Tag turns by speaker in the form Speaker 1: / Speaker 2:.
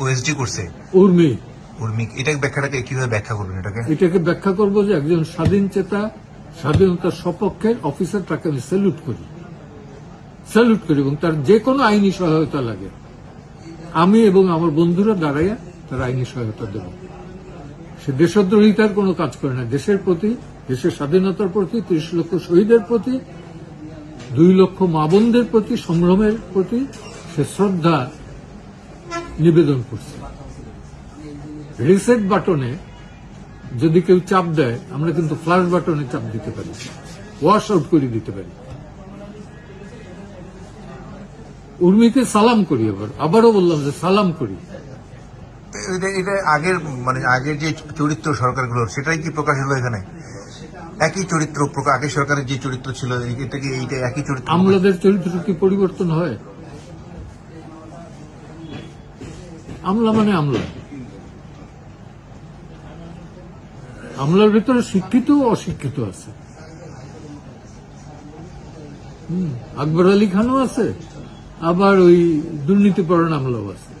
Speaker 1: OSD করছে।
Speaker 2: উর্মি।
Speaker 1: উর্মি এটা ব্যাখ্যাটাকে কীভাবে ব্যাখ্যা করবেন এটাকে?
Speaker 2: এটাকে ব্যাখ্যা করব যে একজন স্বাধীন চেতা স্বাধীনতার সপক্ষের অফিসার তাকে আমি স্যালুট করি। স্যালুট করি এবং তার যে কোনো আইনি সহায়তা লাগে। আমি এবং আমার বন্ধুরা দাঁড়াইয়া তার আইনি সহায়তা দেব। সে দেশদ্রোহিতার কোনো কাজ করে না। দেশের প্রতি দেশের স্বাধীনতার প্রতি ত্রিশ লক্ষ শহীদের প্রতি দুই লক্ষ মা বোনদের প্রতি সংগ্রামের প্রতি সে শ্রদ্ধা নিবেদন করছে। রিসেট বাটনে যদি কেউ চাপ দেয় আমরা কিন্তু ফ্লাশ বাটনে চাপ দিতে পারি। ওয়াশ আউট করে দিতে পারি। উর্মিকে সালাম করি আবার আবারও বললাম যে সালাম করি।
Speaker 1: এটা আগের মানে আগের যে চরিত্র সরকারগুলোর সেটাই কি প্রকাশ হলো এখানে? একই চরিত্র আগের সরকারের যে চরিত্র ছিল এটা কি এইটা একই চরিত্র?
Speaker 2: আমলাদের চরিত্র কি পরিবর্তন হয়? আমলা মানে আমলা। আমলার ভিতরে শিক্ষিত অশিক্ষিত আছে। আকবর আলী খানও আছে, আবার ওই দুর্নীতিপরণ আমলাও আছে।